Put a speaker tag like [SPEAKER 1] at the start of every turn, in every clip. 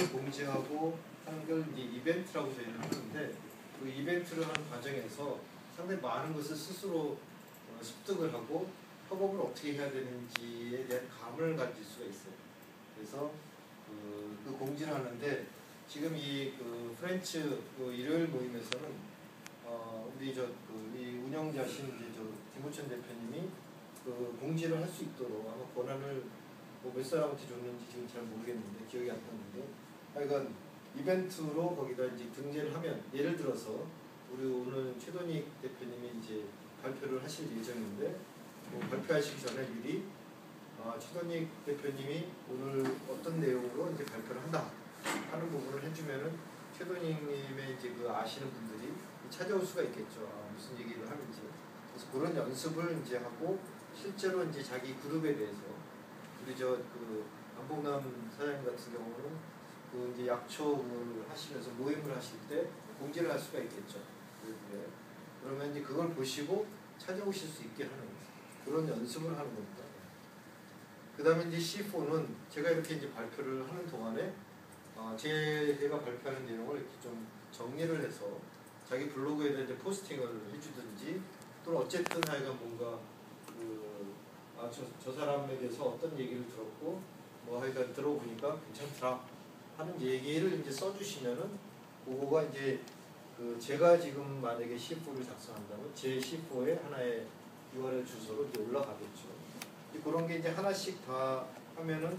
[SPEAKER 1] 시스템을 공지하고 하는 걸 이제 이벤트라고 저희는 하는데 그 이벤트를 하는 과정에서 상당히 많은 것을 스스로 어, 습득을 하고 협업을 어떻게 해야 되는지에 대한 감을 가질 수가 있어요. 그래서 그, 그 공지를 하는데 지금 이 그 프렌치 그 일요일 모임에서는 어, 우리 저그이 운영자신 이제 저 김호천 대표님이 그 공지를 할 수 있도록 아마 권한을 뭐 몇 사람한테 줬는지 지금 잘 모르겠는데 기억이 안 나는데 하여간 이벤트로 거기다 이제 등재를 하면 예를 들어서 우리 오늘 최돈익 대표님이 이제 발표를 하실 예정인데 뭐 발표하시기 전에 미리 아, 최돈익 대표님이 오늘 어떤 내용으로 이제 발표를 한다 하는 부분을 해주면은 최돈익님의 이제 그 아시는 분들이 찾아올 수가 있겠죠. 아, 무슨 얘기를 하는지. 그래서 그런 연습을 이제 하고 실제로 이제 자기 그룹에 대해서 우리 저 그 안봉남 사장님 같은 경우는 그 이제 약초를 하시면서 모임을 하실 때 공지를 할 수가 있겠죠. 그러면 이제 그걸 보시고 찾아오실 수 있게 하는 그런 연습을 하는 겁니다. 그 다음에 이제 C4는 제가 이렇게 이제 발표를 하는 동안에 어, 제가 발표하는 내용을 이렇게 좀 정리를 해서 자기 블로그에다 이제 포스팅을 해주든지 또는 어쨌든 하여간 뭔가 그, 아, 저, 저 사람에 대해서 어떤 얘기를 들었고 뭐 하여간 들어보니까 괜찮더라 하는 얘기를 이제 써주시면은 그거가 이제 그 제가 지금 만약에 C4를 작성한다면 제 C4에 하나의 URL 주소로 이제 올라가겠죠. 그런 게 이제 하나씩 다 하면은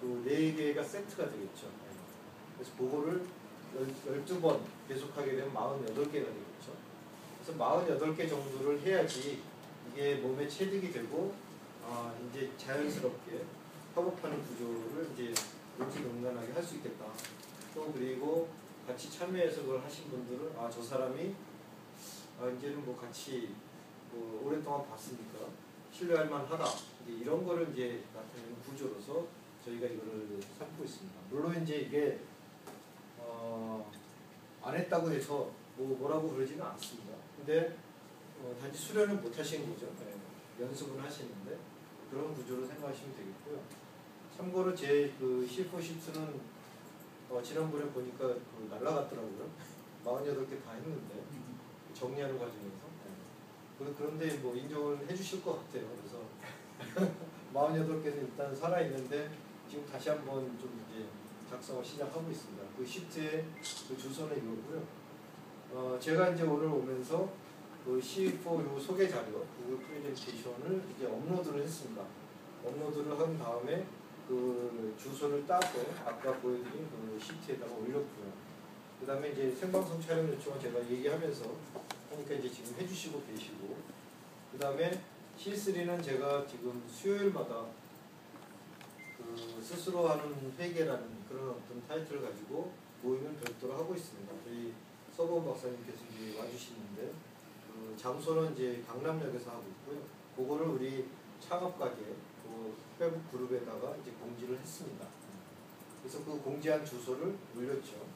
[SPEAKER 1] 그 네 개가 세트가 되겠죠. 그래서 그거를 12번 계속하게 되면 48개가 되겠죠. 그래서 48개 정도를 해야지 이게 몸에 체득이 되고 아, 이제 자연스럽게 협업하는 구조를 이제 인지농단하게 할 수 있겠다. 또 그리고 같이 참여해서 그걸 하신 분들은 아 저 사람이 아, 이제는 뭐 같이 뭐 오랫동안 봤으니까 신뢰할 만하다. 이런 거를 이제 나타내는 구조로서 저희가 이거를 삼고 있습니다. 물론 이제 이게 어, 안 했다고 해서 뭐 뭐라고 그러지는 않습니다. 근데 어, 단지 수련을 못 하신 거죠. 네, 연습은 하시는데 그런 구조로 생각하시면 되겠고요. 참고로 제그 C4 시트는 어, 지난번에 보니까 그 날라갔더라고요. 48개 다 했는데 정리하는 과정에서. 네. 그런데 뭐 인정을 해주실 것 같아요. 그래서 48개는 일단 살아 있는데 지금 다시 한번 좀 이제 작성을 시작하고 있습니다. 그 시트의 그 주소는 이거고요. 어, 제가 이제 오늘 오면서 그 C4 요 소개 자료, 구글 프레젠테이션을 이제 업로드를 했습니다. 업로드를 한 다음에 그 주소를 따서 아까 보여드린 그 시트에다가 올렸고요. 그 다음에 이제 생방송 촬영 요청을 제가 얘기하면서 하니까 이제 지금 해주시고 계시고 그 다음에 C3는 제가 지금 수요일마다 그 스스로 하는 회계라는 그런 어떤 타이틀을 가지고 모임을 별도로 하고 있습니다. 저희 서범 박사님께서 이제 와주시는데 그 장소는 이제 강남역에서 하고 있고요. 그거를 우리 창업가게 그 페북 그룹에다가 이제 공지를 했습니다. 그래서 그 공지한 주소를 올렸죠.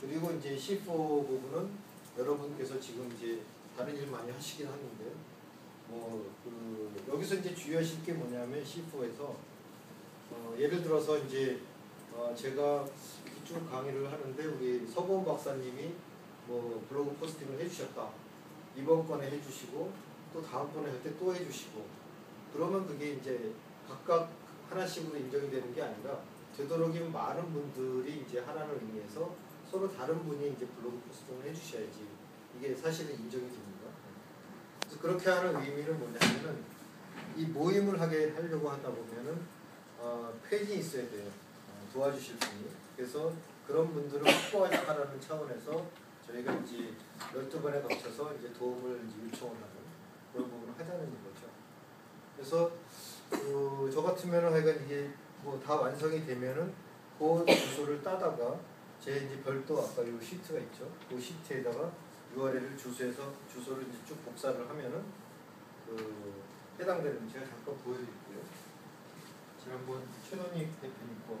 [SPEAKER 1] 그리고 이제 C4 부분은 여러분께서 지금 이제 다른 일 많이 하시긴 하는데 뭐그 여기서 이제 주의하실 게 뭐냐면 C4에서 어 예를 들어서 이제 어 제가 쭉 강의를 하는데 우리 서보원 박사님이 뭐 블로그 포스팅을 해주셨다 이번 건에 해주시고 또 다음번에 할 때 또 해주시고 그러면 그게 이제 각각 하나씩으로 인정이 되는 게 아니라 되도록이면 많은 분들이 이제 하나를 의미해서 서로 다른 분이 이제 블로그 포스팅을 해주셔야지 이게 사실은 인정이 됩니다. 그래서 그렇게 하는 의미는 뭐냐면은 이 모임을 하게 하려고 하다 보면은 어, 페이지 있어야 돼요. 어, 도와주실 분이. 그래서 그런 분들을 확보하라는 차원에서 저희가 이제 12번에 거쳐서 이제 도움을 이제 요청을 하는 그런 부분을 하자는 거죠. 그래서 그, 저 같으면은 하여간 이게 뭐 다 완성이 되면은 그 주소를 따다가 제 이제 별도 아까 요 시트가 있죠. 그 시트에다가 URL을 주소해서 주소를 이제 쭉 복사를 하면은 그 해당되는 제가 잠깐 보여드릴게요. 지난번 최동익 대표님 거